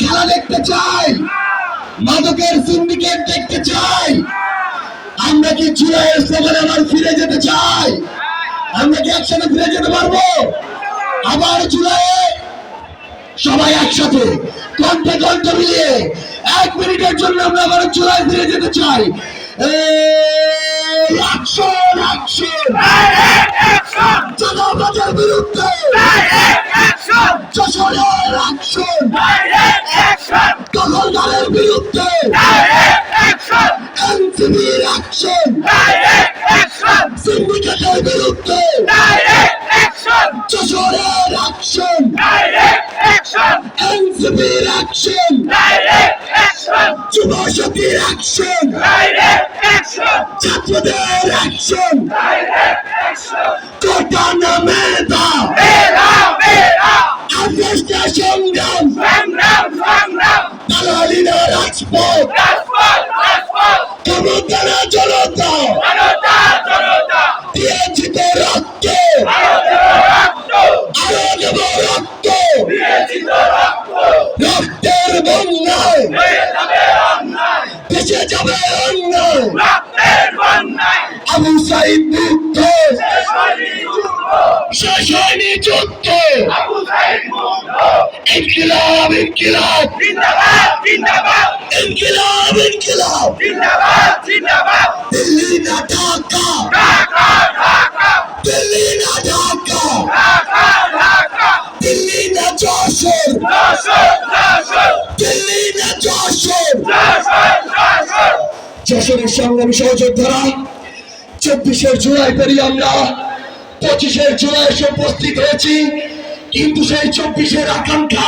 খেলা দেখতে চাই। মাদকের সিন্ডিকেট দেখতে চাই। আমরা কি জুলাইয়ের স্লোগানে আবার ফিরে যেতে চাই? আমরা কি একসাথে ফিরে যেতে পারব? আবার জুলাইয়ে সবাই একসাথে, কণ্ঠে কণ্ঠ মিলিয়ে এক মিনিটের জন্য আমরা আবার জুলাই ফিরে যেতে চাই। অ্যাকশন অ্যাকশন দখলদারের বিরুদ্ধে এনসিবির অ্যাকশন সিন্ডিকেটের বিরুদ্ধে যশোরের অ্যাকশন এনসিবির অ্যাকশন যুবশক্তির অ্যাকশন ছাত্রদের অ্যাকশন কোটা আদেশটা সংগ্রাম দালালিনা রাজপথ। ক্ষমতারা জনতা। দিয়েছি তো রক্ত। আরও দেব রক্ত। রক্তের বন্যায়। ভেসে যাবে অন্যায়। আবু সাইদ হয়নি যুদ্ধ। ইনকিলাব ইনকিলাব। ইনকিলাব ইনকিলাব। দিল্লি না ঢাকা। দিল্লি না ঢাকা। দিল্লি না যশোর। দিল্লি না যশোর। যশোরের সংগ্রামী সহযোদ্ধারা চব্বিশের জুলাই পেরিয়ে আমরা পঁচিশের জুলাই এসে উপস্থিত হয়েছি কিন্তু সেই চব্বিশের আকাঙ্ক্ষা